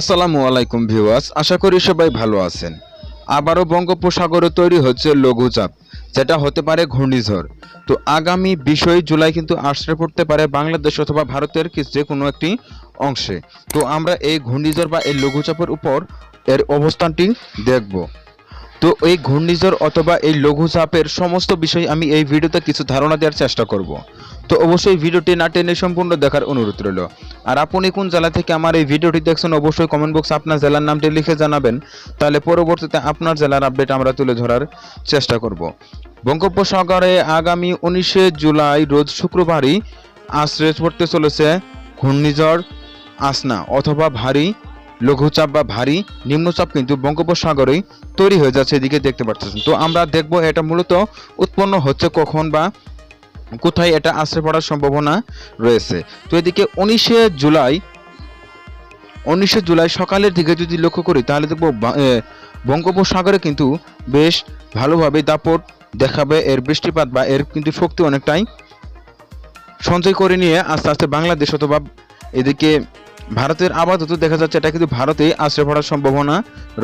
আসসালামু আলাইকুম ভিউয়ার্স, আশা করি সবাই ভালো আছেন। আবারও বঙ্গোপসাগরে তৈরি হচ্ছে লঘুচাপ, যেটা হতে পারে ঘূর্ণিঝড়। তো আগামী বিশই জুলাই কিন্তু আশ্রয় পড়তে পারে বাংলাদেশ অথবা ভারতের যে কোনো একটি অংশে। তো আমরা এই ঘূর্ণিঝড় বা এই লঘুচাপের উপর এর অবস্থানটি দেখব। তো এই ঘূর্ণিঝড় অথবা এই লঘুচাপের সমস্ত বিষয় আমি এই ভিডিওতে কিছু ধারণা দেওয়ার চেষ্টা করব। তো অবশ্যই ভিডিওটি না টেনে সম্পূর্ণ দেখার অনুরোধ রইল। আর আপনি কোন জেলা থেকে আমার এই ভিডিওটি দেখছেন, অবশ্যই কমেন্ট বক্সে আপনার জেলার নামটি লিখে জানাবেন। তাহলে পরবর্তীতে আপনার জেলার আপডেট আমরা তুলে ধরার চেষ্টা করব। বঙ্গোপসাগরে আগামী উনিশে জুলাই রোজ শুক্রবারই আশ্রয় পড়তে চলেছে ঘূর্ণিঝড় আসনা অথবা ভারী লঘুচাপ বা ভারী নিম্নচাপ কিন্তু বঙ্গোপসাগরেই তৈরি হয়ে যাচ্ছে, এদিকে দেখতে পাচ্ছেন তো আমরা দেখব এটা মূলত উৎপন্ন হচ্ছে কখন বা কোথায় এটা আশ্রয় পড়ার সম্ভাবনা রয়েছে? তো এদিকে উনিশে জুলাই উনিশে জুলাই সকালের দিকে যদি লক্ষ্য করি, তাহলে দেখব বঙ্গোপসাগরে কিন্তু বেশ ভালোভাবে দাপট দেখাবে। এর বৃষ্টিপাত বা এর কিন্তু শক্তি অনেকটাই সঞ্চয় করে নিয়ে আস্তে আস্তে বাংলাদেশ অথবা এদিকে ভারতের আপাতত দেখা যাচ্ছে এটা কিন্তু ভারতে আশ্রয় পড়ার সম্ভাবনা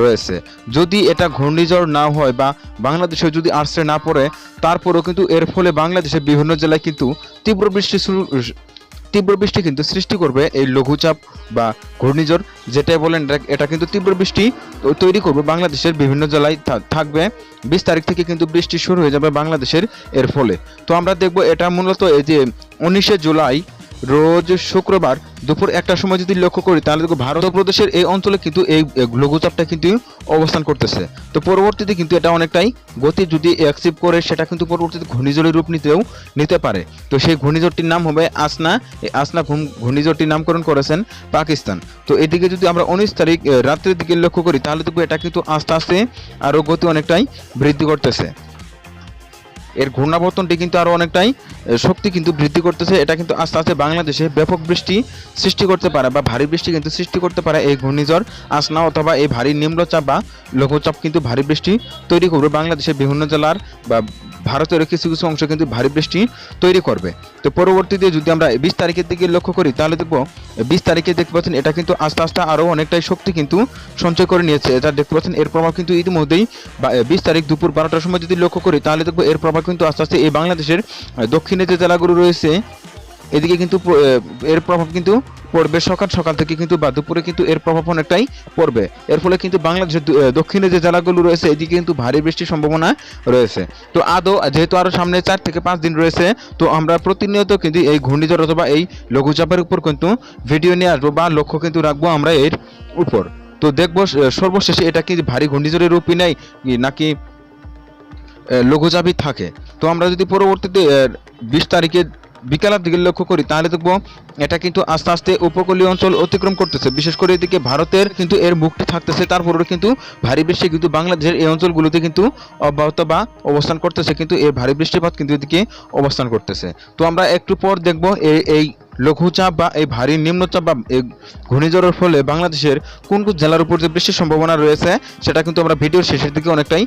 রয়েছে। যদি এটা ঘূর্ণিঝড় না হয় বা বাংলাদেশে যদি আশ্রয় না পড়ে, তারপরেও কিন্তু এর ফলে বাংলাদেশের বিভিন্ন জেলায় কিন্তু তীব্র বৃষ্টি তীব্র বৃষ্টি কিন্তু সৃষ্টি করবে এই লঘুচাপ বা ঘূর্ণিঝড়, যেটাই বলেন এটা কিন্তু তীব্র বৃষ্টি তৈরি করবে বাংলাদেশের বিভিন্ন জেলায় থাকবে। বিশ তারিখ থেকে কিন্তু বৃষ্টি শুরু হয়ে যাবে বাংলাদেশের এর ফলে। তো আমরা দেখব এটা মূলত এই যে উনিশে জুলাই রোজ শুক্রবার দুপুর একটার সময় যদি লক্ষ্য করি, তাহলে দেখো ভারত প্রদেশের এই অঞ্চলে কিন্তু এই লঘুচাপটা কিন্তু অবস্থান করতেছে। তো পরবর্তীতে কিন্তু এটা অনেকটাই গতি যদি অ্যাকসিভ করে, সেটা কিন্তু পরবর্তীতে ঘূর্ণিঝড়ের রূপ নিতেও নিতে পারে। তো সেই ঘূর্ণিঝড়টির নাম হবে আসনা। এই আসনা ঘূর্ণিঝড়টির নামকরণ করেছেন পাকিস্তান। তো এদিকে যদি আমরা উনিশ তারিখ রাত্রের দিকে লক্ষ্য করি, তাহলে দেখব এটা কিন্তু আস্তে আস্তে আরও গতি অনেকটাই বৃদ্ধি করতেছে। এর ঘূর্ণাবর্তনটি কিন্তু আরও অনেকটাই শক্তি কিন্তু বৃদ্ধি করতেছে। এটা কিন্তু আস্তে আস্তে বাংলাদেশে ব্যাপক বৃষ্টি সৃষ্টি করতে পারে বা ভারী বৃষ্টি কিন্তু সৃষ্টি করতে পারে এই ঘূর্ণিঝড় আসনা অথবা এই ভারী নিম্নচাপ বা লঘুচাপ কিন্তু ভারী বৃষ্টি তৈরি করবে বাংলাদেশের বিভিন্ন জেলার বা ভারতের কিছু কিছু অংশ কিন্তু ভারী বৃষ্টি তৈরি করবে। তো পরবর্তীতে যদি আমরা বিশ তারিখের দিকে লক্ষ্য করি, তাহলে দেখব বিশ তারিখে দেখতে পাচ্ছেন এটা কিন্তু আস্তে আস্তে আরও অনেকটাই শক্তি কিন্তু সঞ্চয় করে নিয়েছে। এটা দেখতে পাচ্ছেন, এর প্রভাব কিন্তু ইতিমধ্যেই বিশ তারিখ দুপুর বারোটার সময় যদি লক্ষ্য করি, তাহলে দেখব এর প্রভাব কিন্তু আস্তে আস্তে এই বাংলাদেশের দক্ষিণে যে জেলাগুলো রয়েছে এদিকে কিন্তু এর প্রভাব কিন্তু পড়বে সকাল সকাল থেকে কিন্তু বা দুপুরে কিন্তু এর প্রভাব অনেকটাই পড়বে। এর ফলে কিন্তু বাংলাদেশের দক্ষিণে যে জেলাগুলো রয়েছে, এদিকে কিন্তু ভারী বৃষ্টির সম্ভাবনা রয়েছে। তো আদৌ, যেহেতু আরও সামনে চার থেকে পাঁচ দিন রয়েছে, তো আমরা প্রতিনিয়ত কিন্তু এই ঘূর্ণিঝড় অথবা এই লঘুচাপের উপর কিন্তু ভিডিও নিয়ে আসব বা লক্ষ্য কিন্তু রাখব আমরা এর উপর। তো দেখব সর্বশেষে এটা কি ভারী ঘূর্ণিঝড়ের রূপই কি নাকি লঘুচাপই থাকে। তো আমরা যদি পরবর্তীতে বিশ তারিখে বিকালের দিকে লক্ষ্য করি, তাহলে দেখব এটা কিন্তু আস্তে আস্তে উপকূলীয় অঞ্চল অতিক্রম করতেছে। বিশেষ করে এদিকে ভারতের কিন্তু এর মুখটি থাকতেছে, তারপরেও কিন্তু ভারী বৃষ্টি কিন্তু বাংলাদেশের এই অঞ্চলগুলোতে কিন্তু অব্যাহত বা অবস্থান করতেছে, কিন্তু এই ভারী বৃষ্টিপাত কিন্তু এদিকে অবস্থান করতেছে। তো আমরা একটু পর দেখব এই এই লঘুচাপ বা এই ভারী নিম্নচাপ বা এই ঘূর্ণিঝড়ের ফলে বাংলাদেশের কোন কোন জেলার উপর যে বৃষ্টির সম্ভাবনা রয়েছে, সেটা কিন্তু আমরা ভিডিওর শেষের দিকে অনেকটাই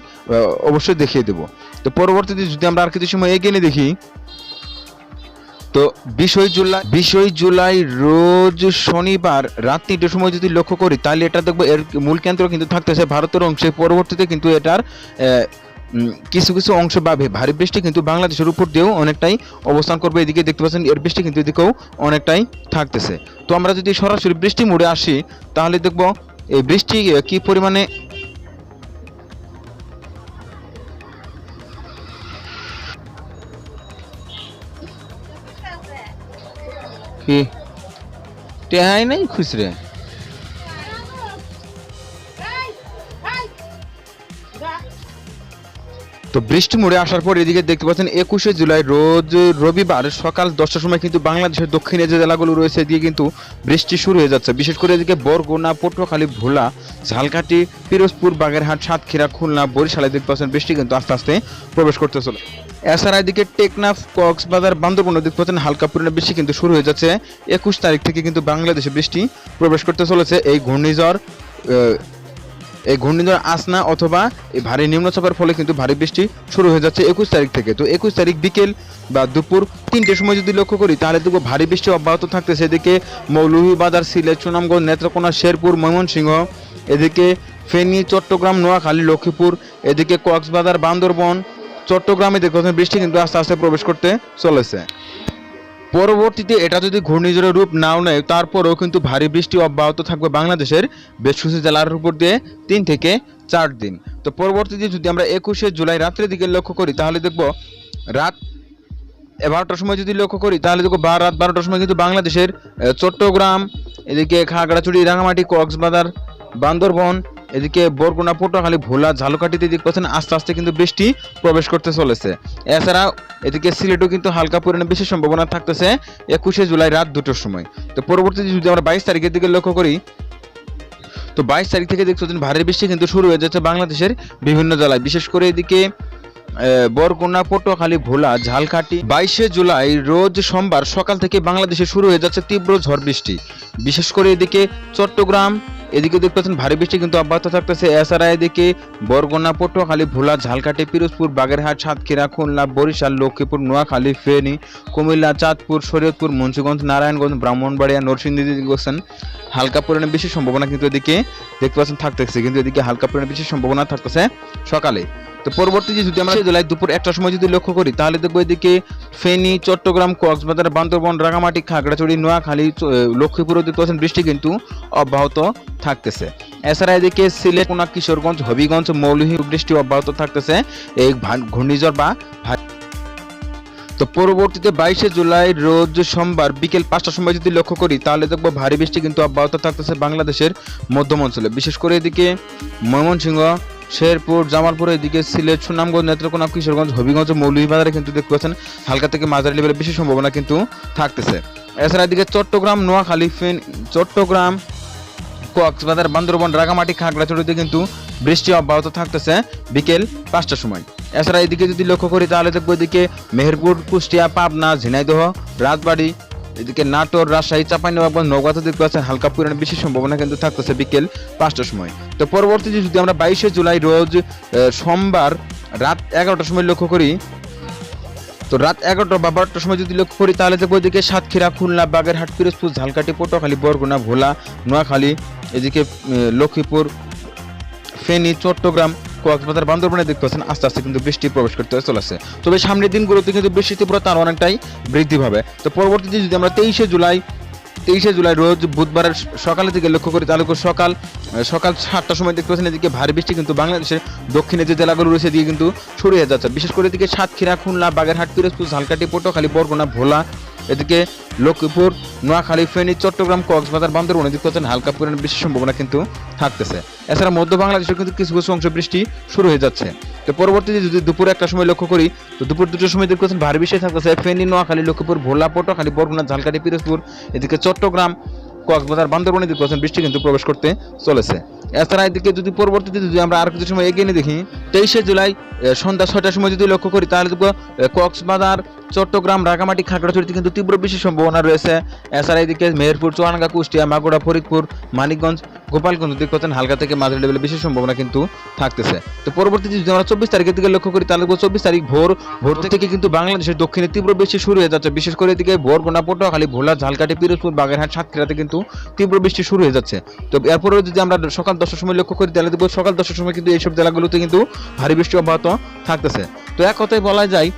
অবশ্যই দেখিয়ে দেবো। তো পরবর্তীতে যদি আমরা আর কিছু সময় এগিয়ে নিয়ে দেখি তো বিশই জুলাই বিশই জুলাই রোজ শনিবার রাত তিনটের সময় যদি লক্ষ্য করি, তাহলে এটা দেখব এর মূল কেন্দ্র কিন্তু থাকতেছে ভারতের অংশে। পরবর্তীতে কিন্তু এটার কিছু কিছু অংশ বা ভারী বৃষ্টি কিন্তু বাংলাদেশের উপর দিয়েও অনেকটাই অবস্থান করবে এদিকে। দেখতে পাচ্ছেন, এর বৃষ্টি কিন্তু এদিকেও অনেকটাই থাকতেছে। তো আমরা যদি সরাসরি বৃষ্টি মোড়ে আসি, তাহলে দেখব এই বৃষ্টি কি পরিমাণে কি টেহাই নাই খুচরে তো বৃষ্টি মোড়ে আসার পর এদিকে দেখতে পাচ্ছেন একুশে জুলাই রোজ রবিবার সকাল দশটার সময় কিন্তু বাংলাদেশের দক্ষিণে যে জেলাগুলো রয়েছে, এদিকে কিন্তু বৃষ্টি শুরু হয়ে যাচ্ছে। বিশেষ করে এদিকে বরগুনা, পটুয়াখালী, ভোলা, ঝালকাঠি, পিরোজপুর, বাগেরহাট, সাতক্ষীরা, খুলনা, বরিশালে দেখতে পাচ্ছেন বৃষ্টি কিন্তু আস্তে আস্তে প্রবেশ করতে চলে এছাড়া এদিকে টেকনাফ, কক্সবাজার বান্দরবন দেখতে পাচ্ছেন হালকা পরিমাণে বৃষ্টি কিন্তু শুরু হয়ে যাচ্ছে। একুশ তারিখ থেকে কিন্তু বাংলাদেশে বৃষ্টি প্রবেশ করতে চলেছে। এই ঘূর্ণিঝড় এই ঘূর্ণিঝড় আসনা অথবা এই ভারী নিম্নচাপের ফলে কিন্তু ভারী বৃষ্টি শুরু হয়ে যাচ্ছে একুশ তারিখ থেকে। তো একুশ তারিখ বিকেল বা দুপুর তিনটের সময় যদি লক্ষ্য করি, তাহলে দেখব ভারী বৃষ্টি অব্যাহত থাকতেছে। এদিকে মৌলভীবাজার, সিলেট, সুনামগঞ্জ, নেত্রকোনা, শেরপুর, ময়মনসিংহ, এদিকে ফেনী, চট্টগ্রাম, নোয়াখালী, লক্ষ্মীপুর, এদিকে কক্সবাজার, বান্দরবন, চট্টগ্রামে দেখতে বৃষ্টি কিন্তু আস্তে আস্তে প্রবেশ করতে চলেছে। পরবর্তীতে এটা যদি ঘূর্ণিঝড়ের রূপ নাও নেয়, তারপরেও কিন্তু ভারী বৃষ্টি অব্যাহত থাকবে বাংলাদেশের বেশ কিছু জেলার উপর দিয়ে তিন থেকে চার দিন। তো পরবর্তীতে যদি আমরা একুশে জুলাই রাত্রের দিকে লক্ষ্য করি, তাহলে দেখব রাত বারোটার সময় যদি লক্ষ্য করি, তাহলে দেখো বার রাত বারোটার সময় কিন্তু বাংলাদেশের চট্টগ্রাম, এদিকে খাগড়াছড়ি রাঙামাটি কক্সবাজার, বান্দরবন এদিকে বরগুনা পটুয়াখালী ভোলা ঝালকাঠিতে দিক পাচ্ছেন আস্তে আস্তে কিন্তু বৃষ্টি প্রবেশ করতে চলেছে। এছাড়া এদিকে সিলেটও কিন্তু হালকা পরিমাণে বেশি সম্ভাবনা থাকতেছে একুশে জুলাই রাত দুটোর সময়। তো পরবর্তীতে যদি আমরা বাইশ তারিখের দিকে লক্ষ্য করি, তো বাইশ তারিখ থেকে দেখতে ভারী বৃষ্টি কিন্তু শুরু হয়ে যাচ্ছে বাংলাদেশের বিভিন্ন জেলায়। বিশেষ করে এদিকে বরগুনা, পটুয়াখালী, ভোলা, ঝালকাঠি, বাইশে জুলাই রোজ সোমবার সকাল থেকে বাংলাদেশে শুরু হয়ে যাচ্ছে তীব্র ঝড় বৃষ্টি। বিশেষ করে এদিকে চট্টগ্রাম এদিকে দেখতে পাচ্ছেন ভারী বৃষ্টি কিন্তু অব্যাহত থাকতেছে। এছাড়া এদিকে বরগুনা, পটুয়াখালী, ভোলা, ঝালকাঠি, পিরোজপুর, বাগেরহাট, সাতক্ষীরা, খুলনা, বরিশাল, লক্ষ্মীপুর, নোয়াখালী, ফেনী, কুমিল্লা, চাঁদপুর, শরীয়তপুর, মুন্সিগঞ্জ, নারায়ণগঞ্জ, ব্রাহ্মণবাড়িয়া নরসিংদী বলছেন হালকা পরিমাণে বেশি সম্ভাবনা কিন্তু এদিকে দেখতে পাচ্ছেন থাকতেছে। কিন্তু এদিকে হালকা পরিমাণে বেশি সম্ভাবনা থাকতেছে সকালে। তো পরবর্তীতে যদি আমরা জুলাই দুপুর একটার সময় যদি লক্ষ্য করি, তাহলে দেখব এদিকে ফেনী, চট্টগ্রাম, কক্সবাজার, বান্দরবন, রাঙামাটি, খাগড়াছড়ি, নোয়াখালী লক্ষ্মীপুর দেখতে বৃষ্টি কিন্তু অব্যাহত থাকতেছে। এছাড়া এদিকে সিলেট কোনা কিশোরগঞ্জ, হবিগঞ্জ, মৌলভী বৃষ্টি অব্যাহত থাকতেছে। এই ঘূর্ণিঝড় বা তো পরবর্তীতে বাইশে জুলাই রোজ সোমবার বিকেল পাঁচটার সময় যদি লক্ষ্য করি, তাহলে দেখব ভারী বৃষ্টি কিন্তু অব্যাহত থাকতেছে বাংলাদেশের মধ্যম অঞ্চলে। বিশেষ করে এদিকে ময়মনসিংহ শেরপুর জামালপুর এদিকে সিলেট, সুনামগঞ্জ, নেত্রকোনা, কিশোরগঞ্জ, হবিগঞ্জ, মৌলভীবাজারে কিন্তু দেখতে পাচ্ছেন হালকা থেকে মাঝারি লেভেলের বেশি সম্ভাবনা কিন্তু থাকতেছে। এছাড়া এদিকে চট্টগ্রাম, নোয়াখালী, ফেন চট্টগ্রাম, কক্সবাজার, বান্দরবন, রাঙামাটি, খাগড়াছড়িতে কিন্তু বৃষ্টি অব্যাহত থাকতেছে বিকেল পাঁচটার সময়। এছাড়া এদিকে যদি লক্ষ্য করি তাহলে দেখব এদিকে মেহেরপুর, কুষ্টিয়া, পাবনা, ঝিনাইদহ, রাজবাড়ী এদিকে নাটোর, রাজশাহী, চাঁপাইনবাবগঞ্জ নৌকাতে দেখতে পাচ্ছেন হালকা পরিমাণে বেশি সম্ভাবনা কিন্তু থাকতেছে বিকেল পাঁচটার সময়। তো পরবর্তীতে যদি আমরা বাইশে জুলাই রোজ সোমবার রাত এগারোটার সময় লক্ষ্য করি, তো রাত এগারোটা বা বারোটার সময় যদি লক্ষ্য করি, তাহলে দেখব এদিকে সাতক্ষীরা, খুলনা, বাগেরহাট, পিরোজপুর, ঝালকাঠি, পটুয়াখালী, বরগুনা, ভোলা, নোয়াখালী, এদিকে লক্ষ্মীপুর, ফেনী, চট্টগ্রাম কক্সবাজার বান্দরবনে দেখতে পাচ্ছেন আস্তে আস্তে কিন্তু বৃষ্টি প্রবেশ করতে চলেছে। তবে সামনের দিনগুলোতে কিন্তু বৃষ্টির তীব্রতা আরও অনেকটাই বৃদ্ধি পাবে। তো পরবর্তীতে যদি আমরা তেইশে জুলাই তেইশে জুলাই রোজ বুধবারের সকালের দিকে লক্ষ্য করি, তাহলে সকাল সকাল সাতটার সময় দেখতে পাচ্ছেন এদিকে ভারী বৃষ্টি কিন্তু বাংলাদেশের দক্ষিণে যে জেলাগুলো রয়েছে, এদিকে কিন্তু হয়ে যাচ্ছে। বিশেষ করে এদিকে সাতক্ষীরা, খুলনা, বাগেরহাট, পিরোজপুর, ঝালকাঠি, পটুয়াখালী, বরগুনা, ভোলা এদিকে লক্ষ্মীপুর, নোয়াখালী, ফেনী, চট্টগ্রাম, কক্সবাজার বান্দরবন এদিকে পাচ্ছেন হালকা পরিমাণে বেশি সম্ভাবনা কিন্তু থাকতেছে। এছাড়া মধ্য বাংলাদেশেও কিন্তু কিছু কিছু অংশ বৃষ্টি শুরু হয়ে যাচ্ছে। তো পরবর্তীতে যদি দুপুরে একটা সময় লক্ষ্য করি, তো দুপুর দুটোর সময় দেখতে পাচ্ছেন ভারী বৃষ্টি থাকতেছে। ফেনী, নোয়াখালী, লক্ষ্মীপুর, ভোলা, পটুয়াখালী, বরগুনা, ঝালকাঠি, পিরোজপুর, এদিকে চট্টগ্রাম, কক্সবাজার, বান্দরবনে দিকে পাচ্ছেন বৃষ্টি কিন্তু প্রবেশ করতে চলেছে। এছাড়া এদিকে যদি পরবর্তীতে যদি আমরা আর কিছু সময় এগিয়ে নিয়ে দেখি, তেইশে জুলাই সন্ধ্যা ছয়টার সময় যদি লক্ষ্য করি, তাহলে দেখব কক্সবাজার, চট্টগ্রাম, রাঙামাটি খাগড়াছড়িতে কিন্তু তীব্র বৃষ্টি সম্ভাবনা রয়েছে। এছাড়া এদিকে মেহেরপুর, চুয়াডাঙ্গা, কুষ্টিয়া, মাগুরা, ফরিদপুর, মানিকগঞ্জ, গোপালগঞ্জ দিক পাচ্ছেন, হালকা থেকে মাঝারি লেভেলে বেশি সম্ভাবনা কিন্তু থাকতেছে। তো পরবর্তীতে যদি আমরা চব্বিশ তারিখের দিকে লক্ষ্য করি, তাহলে চব্বিশ তারিখ ভোর ভোর থেকে কিন্তু বাংলাদেশের দক্ষিণে তীব্র বৃষ্টি শুরু হয়ে যাচ্ছে। বিশেষ করে এদিকে বরগুনা, পটুয়াখালী, ভোলা, ঝালকাঠি, পিরোজপুর, বাগেরহাট, সাতক্ষীরাতে কিন্তু তীব্র বৃষ্টি শুরু হয়ে যাচ্ছে। তো এরপরে যদি আমরা সকাল দশটার সময় লক্ষ্য করি, তাহলে দেখব সকাল দশটার সময় কিন্তু এইসব জেলাগুলোতে কিন্তু ভারী বৃষ্টি অব্যাহত থাকতেছে। তো এক কথায় বলা যায়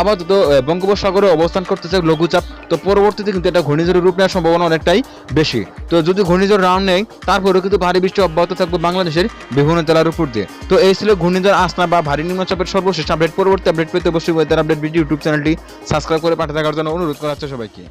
আপাতত বঙ্গোপসাগরে অবস্থান করতেছে লঘুচাপ। তো পরবর্তীতে কিন্তু এটা ঘূর্ণিঝড়ের রূপ নেওয়ার সম্ভাবনা অনেকটাই বেশি। তো যদি ঘূর্ণিঝড় রাউন্ড নেই তারপরেও কিন্তু ভারী বৃষ্টি অব্যাহত থাকবে বাংলাদেশের বিভিন্ন জেলার উপর দিয়ে। তো এই ছিল ঘূর্ণিঝড় আসনা বা ভারী নিম্নচাপের সর্বশেষ আপডেট। পরবর্তী আপডেট পেতে অবশ্যই ওয়েদার আপডেট ভিডিও ইউটিউব চ্যানেলটি সাবস্ক্রাইব করে পাঠিয়ে থাকার জন্য অনুরোধ করা হচ্ছে সবাইকে।